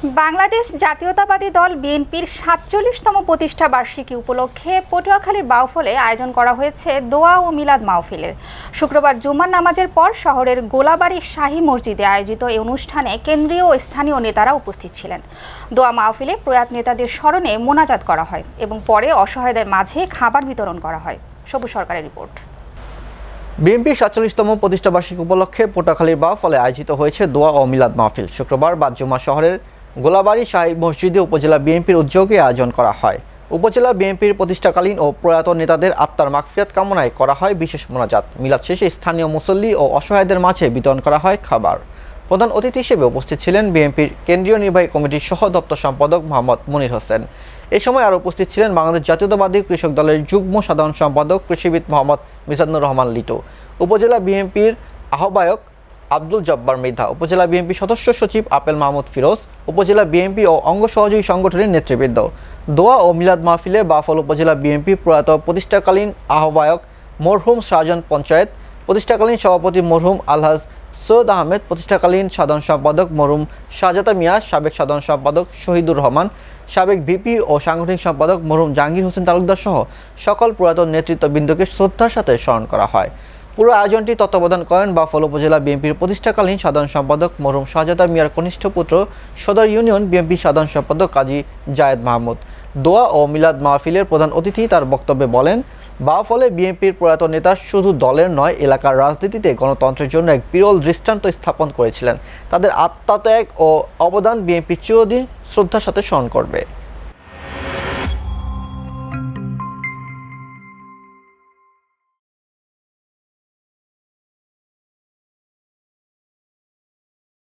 বাংলাদেশ জাতীয়তাবাদী দল বিএনপির সাতচল্লিশতম প্রতিষ্ঠা বার্ষিকী উপলক্ষে পটুয়াখালীর বাউফলে আয়োজন করা হয়েছে দোয়া ও মিলাদ মাহফিলের। শুক্রবার জুম্মার নামাজের পর শহরের গোলাবাড়ি শাহী মসজিদে আয়োজিত এই অনুষ্ঠানে কেন্দ্রীয় ও স্থানীয় নেতারা উপস্থিত ছিলেন। দোয়া মাহফিলে প্রয়াত নেতাদের স্মরণে মোনাজাত করা হয় এবং পরে অসহায়দের মাঝে খাবার বিতরণ করা হয়। সবুজ সরকারের রিপোর্ট। বিএনপির সাতচল্লিশতম প্রতিষ্ঠাবার্ষিকী উপলক্ষে পটুয়াখালীর বাউফলে আয়োজিত হয়েছে দোয়া ও মিলাদ মাহফিল। শুক্রবার বাদজুমা শহরের গোলাবাড়ি শাহী মসজিদে উপজেলা বিএনপির উদ্যোগে আয়োজন করা হয়। উপজেলা বিএনপির প্রতিষ্ঠাকালীন ও প্রয়াত নেতাদের আত্মার মাগফিরাত কামনায় করা হয় বিশেষ মোনাজাত। মিলাদ শেষে স্থানীয় মুসল্লি ও অসহায়দের মাঝে বিতরণ করা হয় খাবার। প্রধান অতিথি হিসেবে উপস্থিত ছিলেন বিএনপির কেন্দ্রীয় নির্বাহী কমিটির সহ দপ্তর সম্পাদক মোহাম্মদ মনির হোসেন। এ সময় আরও উপস্থিত ছিলেন বাংলাদেশ জাতীয়তাবাদী কৃষক দলের যুগ্ম সাধারণ সম্পাদক কৃষিবিদ মোহাম্মদ মিজানুর রহমান লিটু। উপজেলা বিএনপির আহ্বায়ক আব্দুল জব্বার মৃধা, উপজেলা বিএনপি সদস্য সচিব আপেল মাহমুদ ফিরোজ, উপজেলা বিএনপি ও অঙ্গ সহযোগী সংগঠনের নেতৃবৃন্দ। দোয়া ও মিলাদ মাহফিলে বাফল উপজেলা বিএনপি প্রয়াত প্রতিষ্ঠাকালীন আহ্বায়ক মরহুম শাহজাহান পঞ্চায়েত, প্রতিষ্ঠাকালীন সভাপতি মরহুম আলহাজ সৈয়দ আহমেদ, প্রতিষ্ঠাকালীন সাধারণ সম্পাদক মরহুম শাহজাদা মিয়া, সাবেক সাধারণ সম্পাদক শহীদুর রহমান, সাবেক ভিপি ও সাংগঠনিক সম্পাদক মরহুম জাহাঙ্গীর হোসেন তালুকদার সহ সকল পুরাতন নেতৃত্ববৃন্দকে শ্রদ্ধার সাথে স্মরণ করা হয়। পুরো আয়োজনটি তত্ত্বাবধান করেন বাফল উপজেলা বিএনপির প্রতিষ্ঠাকালীন সাধারণ সম্পাদক মরহুম শাহজাদা মিয়ার কনিষ্ঠ পুত্র সদর ইউনিয়ন বিএনপি সাধারণ সম্পাদক কাজী জায়েদ মাহমুদ। দোয়া ও মিলাদ মাহফিলের প্রধান অতিথি তার বক্তব্যে বলেন, বাফলে বিএনপির প্রয়াত নেতা শুধু দলের নয়, এলাকার রাজনীতিতে গণতন্ত্রের জন্য এক বিরল দৃষ্টান্ত স্থাপন করেছিলেন। তাদের আত্মত্যাগ ও অবদান বিএনপি চিরদিন শ্রদ্ধার সাথে স্মরণ করবে।